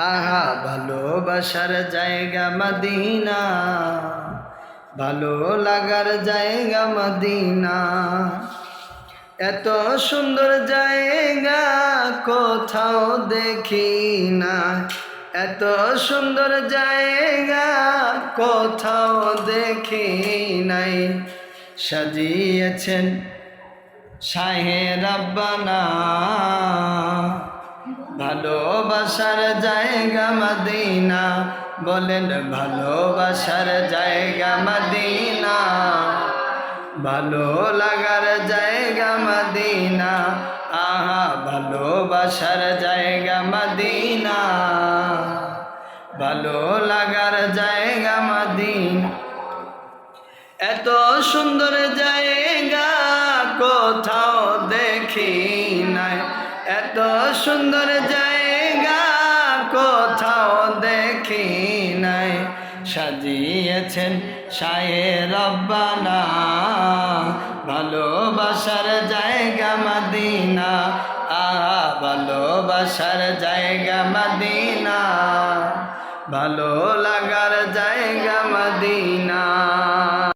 আহা, ভালোবাসার জায়গা মদিনা। ভালো লাগার জায়গা মদিনা। এত সুন্দর জায়গা কোথাও দেখি না। এত সুন্দর জায়গা কোথাও দেখি নাই। সাজিয়েছেন শাহে রব্বানা। ভালোবাসার জায়গা মদিনা। বলেন ভালোবাসার জায়গা মদিনা। ভালো লাগার জায়গা মদিনা। আহা, ভালোবাসার জায়গা মদিনা। ভালো লাগার জায়গা মদিনা। এত সুন্দর জায়গা কোথাও দেখি নাই। এত সুন্দর জায়গা কোথাও দেখি নাই। সাজিয়েছেন শায়ে রব্বানা। ভালোবাসার জায়গা মদিনা। আহা, ভালোবাসার জায়গা মদিনা। ভালো লাগার জায়গা মদিনা।